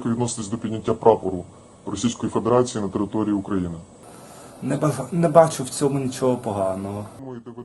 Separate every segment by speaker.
Speaker 1: Як відносились до підняття прапору Російської Федерації на території України?
Speaker 2: Не, ба- не бачу в цьому нічого поганого.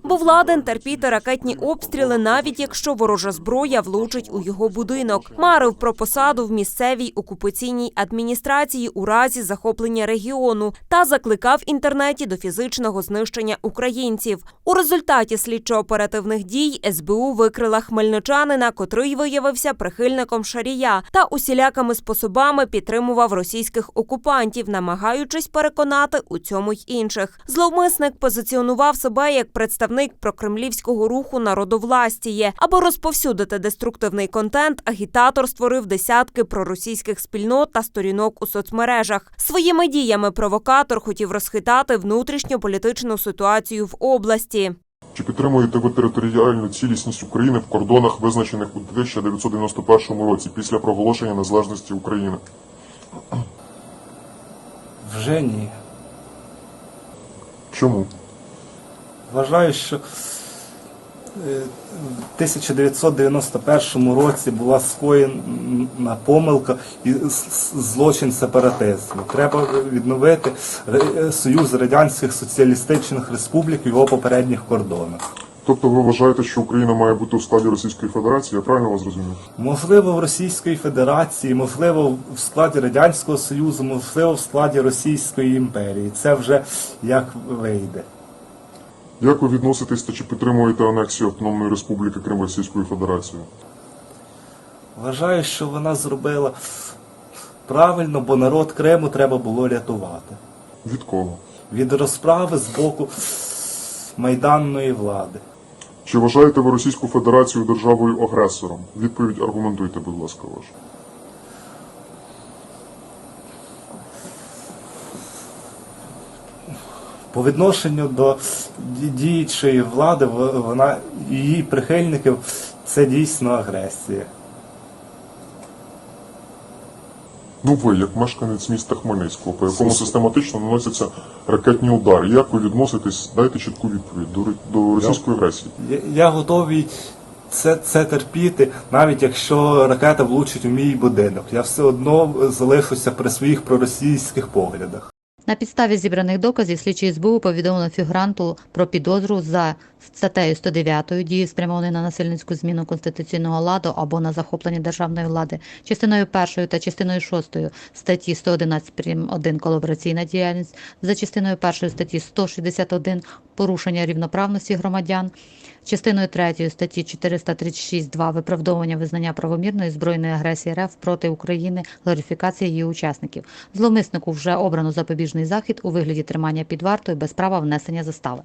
Speaker 1: Бо
Speaker 3: Владен терпіти ракетні обстріли, навіть якщо ворожа зброя влучить у його будинок. Марив про посаду в місцевій окупаційній адміністрації у разі захоплення регіону та закликав інтернеті до фізичного знищення українців. У результаті слідчо-оперативних дій СБУ викрила хмельничанина, котрий виявився прихильником шарія та усілякими способами підтримував російських окупантів, намагаючись переконати у цьому й інших. Зловмисник позиціонував себе як представник прокремлівського руху народовластіє. Аби розповсюдити деструктивний контент, агітатор створив десятки проросійських спільнот та сторінок у соцмережах. Своїми діями провокатор хотів розхитати внутрішню політичну ситуацію в області.
Speaker 1: Чи підтримуєте ви територіальну цілісність України в кордонах, визначених у 1991 році після проголошення незалежності України?
Speaker 2: Вже ні.
Speaker 1: Чому?
Speaker 2: Вважаю, що е, в 1991 році була скоєна помилка і злочин сепаратизму. Треба відновити Союз Радянських Соціалістичних Республік в його попередніх кордонах.
Speaker 1: Тобто ви вважаєте, що Україна має бути у складі Російської Федерації? Я правильно вас зрозумів?
Speaker 2: Можливо, в Російської Федерації, можливо, в складі Радянського Союзу, можливо, в складі Російської імперії. Це вже як вийде.
Speaker 1: Як ви відноситесь та чи підтримуєте анексію Автономної Республіки Крим Російською Федерацією?
Speaker 2: Вважаю, що вона зробила правильно, бо народ Криму треба було рятувати.
Speaker 1: Від кого?
Speaker 2: Від розправи з боку майданної влади.
Speaker 1: Чи вважаєте ви Російську Федерацію державою агресором? Відповідь аргументуйте, будь ласка, вашу.
Speaker 2: По відношенню до ді- діючої влади, вона її прихильників це дійсно агресія.
Speaker 1: Ну ви, як мешканець міста Хмельницького, по якому систематично наносяться ракетні удари, як ви відноситесь? Дайте чітку відповідь до, до російської агресії.
Speaker 2: Я, я готовий це, це терпіти, навіть якщо ракета влучить у мій будинок. Я все одно залишуся при своїх проросійських поглядах.
Speaker 4: На підставі зібраних доказів слідчі СБУ повідомили фігуранту про підозру за статтею 109 дії спрямованої на насильницьку зміну конституційного ладу або на захоплення державної влади, частиною першою та частиною шостою статті 111 прим. 1 колабораційна діяльність, за частиною першої статті 161 порушення рівноправності громадян, частиною 3 статті 436.2 виправдовування визнання правомірної збройної агресії РФ проти України, глорифікація її учасників. Зловмиснику вже обрано запобіжний захід у вигляді тримання під вартою без права внесення застави.